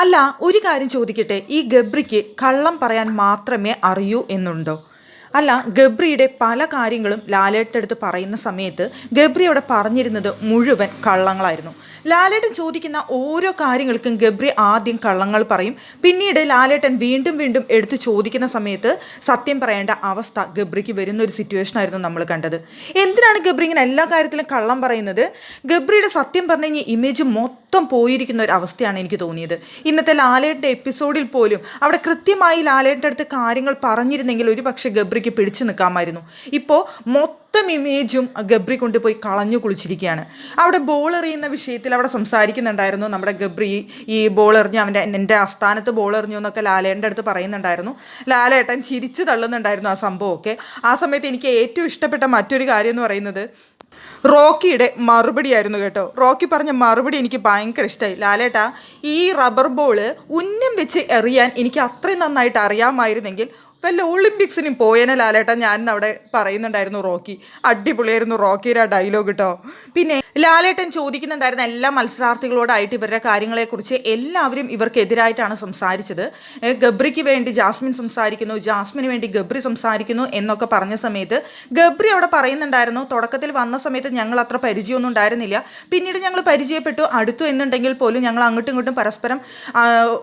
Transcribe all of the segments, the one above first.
അല്ല ഒരു കാര്യം ചോദിക്കട്ടെ. ഈ ഗബ്രിക്ക് കള്ളം പറയാൻ മാത്രമേ അറിയൂ എന്നുണ്ടോ? അല്ല ഗബ്രിയുടെ പല കാര്യങ്ങളും ലാലേട്ടടുത്ത് പറയുന്ന സമയത്ത് ഗബ്രി അവിടെ പറഞ്ഞിരുന്നത് മുഴുവൻ കള്ളങ്ങളായിരുന്നു. ലാലേട്ടൻ ചോദിക്കുന്ന ഓരോ കാര്യങ്ങൾക്കും ഗബ്രി ആദ്യം കള്ളങ്ങൾ പറയും. പിന്നീട് ലാലേട്ടൻ വീണ്ടും വീണ്ടും എടുത്ത് ചോദിക്കുന്ന സമയത്ത് സത്യം പറയേണ്ട അവസ്ഥ ഗബ്രിക്ക് വരുന്ന ഒരു സിറ്റുവേഷൻ ആയിരുന്നു നമ്മൾ കണ്ടത്. എന്തിനാണ് ഗബ്രി ഇങ്ങനെ എല്ലാ കാര്യത്തിലും കള്ളം പറയുന്നത്? ഗബ്രിയുടെ സത്യം പറഞ്ഞു ഇമേജ് മൊത്തം പോയിരിക്കുന്ന ഒരു അവസ്ഥയാണ് എനിക്ക് തോന്നിയത്. ഇന്നത്തെ ലാലേട്ടന്റെ എപ്പിസോഡിൽ പോലും അവിടെ കൃത്യമായി ലാലേട്ടന്റെ അടുത്ത് കാര്യങ്ങൾ പറഞ്ഞിരുന്നെങ്കിൽ ഒരു പക്ഷേ ഗബ്രിക്ക് പിടിച്ചു നിൽക്കാമായിരുന്നു. ഇപ്പോൾ മൊത്തം ഇമേജും ഗബ്രി കൊണ്ടുപോയി കളഞ്ഞു കുളിച്ചിരിക്കുകയാണ്. അവിടെ ബോൾ എറിയുന്ന വിഷയത്തിൽ അവിടെ സംസാരിക്കുന്നുണ്ടായിരുന്നു. നമ്മുടെ ഗബ്രി ഈ ബോൾ എറിഞ്ഞ് അവന്റെ എന്റെ ആസ്ഥാനത്ത് ബോൾ എറിഞ്ഞു എന്നൊക്കെ ലാലേന്റെ അടുത്ത് പറയുന്നുണ്ടായിരുന്നു. ലാലേട്ടൻ ചിരിച്ചു തള്ളുന്നുണ്ടായിരുന്നു ആ സംഭവമൊക്കെ. ആ സമയത്ത് എനിക്ക് ഏറ്റവും ഇഷ്ടപ്പെട്ട മറ്റൊരു കാര്യം എന്ന് പറയുന്നത് റോക്കിയുടെ മറുപടി ആയിരുന്നു കേട്ടോ. റോക്കി പറഞ്ഞ മറുപടി എനിക്ക് ഭയങ്കര ഇഷ്ടമായി ലാലേട്ടാ ഈ റബ്ബർ ബോൾ ഉന്നം വെച്ച് എറിയാൻ എനിക്ക് അത്രയും നന്നായിട്ട് അറിയാമായിരുന്നെങ്കിൽ വല്ല ഒളിമ്പിക്സിനും പോയേനെ ലാലേട്ട ഞാൻ അവിടെ പറയുന്നുണ്ടായിരുന്നു റോക്കി. അടിപൊളിയായിരുന്നു റോക്കിയുടെ ആ ഡയലോഗ് കേട്ടോ പിന്നെ ലാലേട്ടൻ ചോദിക്കുന്നുണ്ടായിരുന്ന എല്ലാ മത്സരാർത്ഥികളോടായിട്ട് ഇവരുടെ കാര്യങ്ങളെക്കുറിച്ച് എല്ലാവരും ഇവർക്കെതിരായിട്ടാണ് സംസാരിച്ചത്. ഗബ്രിക്ക് വേണ്ടി ജാസ്മിൻ സംസാരിക്കുന്നു ജാസ്മിന് വേണ്ടി ഗബ്രി സംസാരിക്കുന്നു എന്നൊക്കെ പറഞ്ഞ സമയത്ത് ഗബ്രി അവിടെ പറയുന്നുണ്ടായിരുന്നു തുടക്കത്തിൽ വന്ന സമയത്ത് ഞങ്ങൾ അത്ര പരിചയമൊന്നും ഉണ്ടായിരുന്നില്ല. പിന്നീട് ഞങ്ങൾ പരിചയപ്പെട്ടു. അടുത്തു എന്നുണ്ടെങ്കിൽ പോലും ഞങ്ങൾ അങ്ങോട്ടും ഇങ്ങോട്ടും പരസ്പരം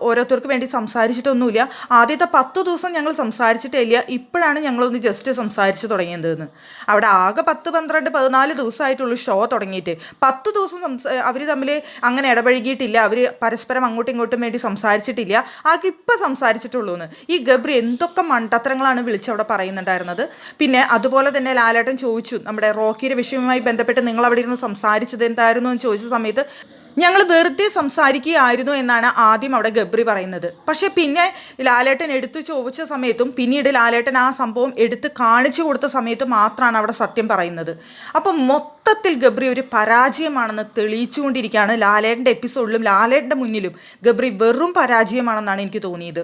ഓരോരുത്തർക്ക് വേണ്ടി സംസാരിച്ചിട്ടൊന്നുമില്ല. ആദ്യത്തെ പത്ത് ദിവസം ഞങ്ങൾ സംസാരിച്ചിട്ടേ ഇല്ല ഇപ്പോഴാണ് ഞങ്ങളൊന്ന് ജസ്റ്റ് സംസാരിച്ച് തുടങ്ങിയതെന്ന്. അവിടെ ആകെ പത്ത് പന്ത്രണ്ട് പതിനാല് ദിവസമായിട്ടുള്ളൂ ഷോ തുടങ്ങിയിട്ട്. പത്ത് ദിവസം അവർ തമ്മിൽ അങ്ങനെ ഇടപഴകിയിട്ടില്ല. അവർ പരസ്പരം അങ്ങോട്ടും ഇങ്ങോട്ടും വേണ്ടി സംസാരിച്ചിട്ടില്ല. ആകെ ഇപ്പം സംസാരിച്ചിട്ടുള്ളൂ എന്ന് ഈ ഗബ്രി എന്തൊക്കെ മണ്ടത്തരങ്ങളാണ് വിളിച്ചവിടെ പറയുന്നുണ്ടായിരുന്നത്? പിന്നെ അതുപോലെ തന്നെ ലാലേട്ടൻ ചോദിച്ചു നമ്മുടെ റോക്കിയുടെ വിഷയവുമായി ബന്ധപ്പെട്ട് നിങ്ങൾ അവിടെ ഇരുന്ന് സംസാരിച്ചത് എന്തായിരുന്നു? എന്ന് ചോദിച്ച സമയത്ത് ഞങ്ങൾ വെറുതെ സംസാരിക്കുകയായിരുന്നു എന്നാണ് ആദ്യം അവിടെ ഗബ്രി പറയുന്നത്. പക്ഷേ പിന്നെ ലാലേട്ടൻ എടുത്തു ചോദിച്ച സമയത്തും പിന്നീട് ലാലേട്ടൻ ആ സംഭവം എടുത്ത് കാണിച്ചു കൊടുത്ത സമയത്തും മാത്രമാണ് അവിടെ സത്യം പറയുന്നത്. അപ്പം മൊത്തത്തിൽ ഗബ്രി ഒരു പരാജയമാണെന്ന് തെളിയിച്ചുകൊണ്ടിരിക്കുകയാണ് ലാലേട്ടന്റെ എപ്പിസോഡിലും ലാലേട്ടന്റെ മുന്നിലും. ഗബ്രി വെറും പരാജയമാണെന്നാണ് എനിക്ക് തോന്നിയത്.